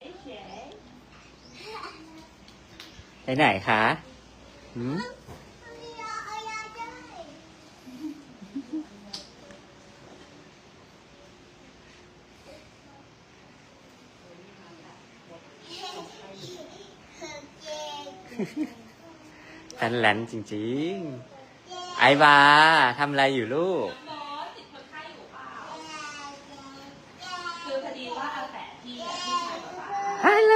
ไปไหนคะหืมแฟนแลนจริงๆ ไอวาทำอะไรอยู่ลูก บอสติดคนไข้อยู่เปล่า คือพอดี ว่าอาแฝดที่ที่ชายบอกว่าฮัลโหล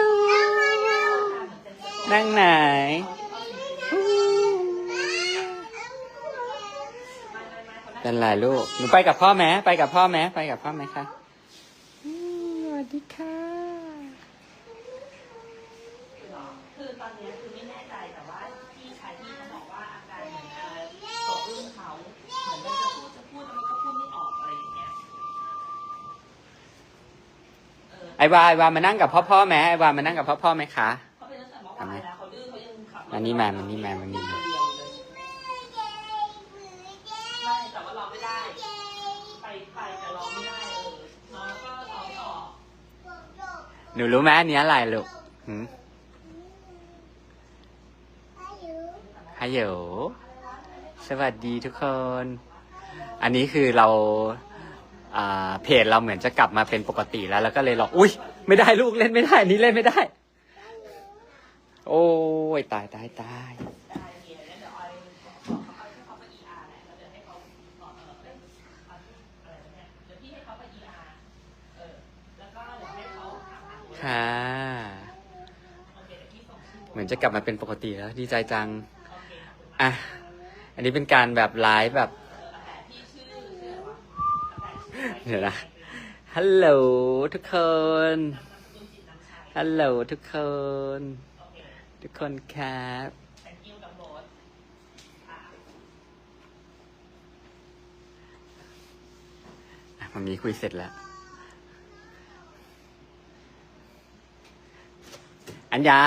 นั่งไหนเป็นไรลูก หนูไปกับพ่อไหมไปกับพ่อไหมไปกับพ่อไหมคะอืมสวัสดีค่ะคือตอนเนี้ยคือไม่แน่ใจแต่ว่าพี่ชายที่เขาบอกว่าอาการเหมือนเอ่อตกรุ่นเขาเหมือนมันจะพูดจะพูดแล้วมันก็พูดไม่ออกอะไรอย่างเงี้ยเออ ไอ วาไอวามานั่งกับพ่อพ่อไหมไอวามานั่งกับพ่อพ่อไหมคะเขาเป็นตั้งแต่เมื่อวานแล้วเขาดื้อเขายังขับรถมานี่มามานี่มามานี่มาเดียวเลยไม่แต่ว่าเราไม่ได้ ไปไปแต่เราไม่ได้เออน้องก็ร้องต่อหนูรู้ไหมอันนี้อะไรลูกหืมฮัลโหลสวัสดีทุกคน อันนี้คือเราอ่า เพจเราเหมือนจะกลับมาเป็นปกติแล้ว แล้วก็เลยหลอกอุ้ยไม่ได้ลูกเล่นไม่ได้นี่เล่นไม่ได้ โอ้ยตายตายตายค่ะ เหมือนจะกลับมาเป็นปกติแล้ว ดีใจจัง อะ อันนี้เป็นการแบบไลฟ์แบบ แต่พี่ชื่อชื่ออะไรวะแต่ชื่ออะไร เดี๋ยวนะฮัลโหลทุกคน ฮัลโหลทุกคน ทุกคนครับ thank you กับโบ๊ทอะอะมันมีคุยเสร็จแล้ว อัญญา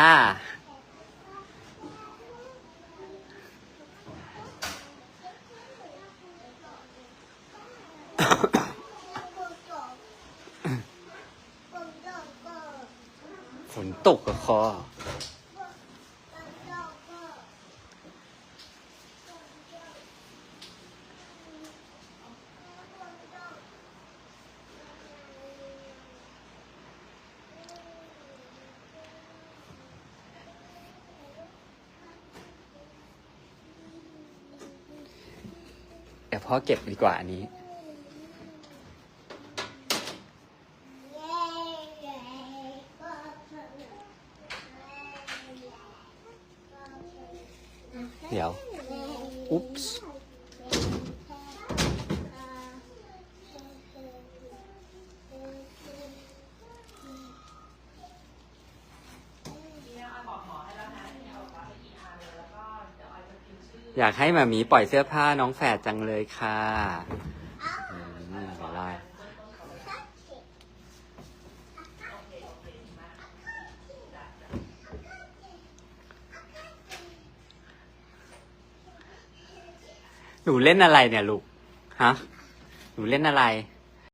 ฝน ตกกับคอเดี๋ยวพ่อเก็บดีกว่าอันนี้ เดี๋ยว อุ๊ปส์พี่เนี่ยออยบอกหมอให้แล้วนะที่เอาไป ER เลยแล้วก็เดี๋ยวอยจะพิมพ์ชื่ออยากให้มามีปล่อยเสื้อผ้าน้องแฝดจังเลยค่ะอืมเดี๋ยวไล่ หนูเล่นอะไรเนี่ยลูก ฮะ หนูเล่นอะไร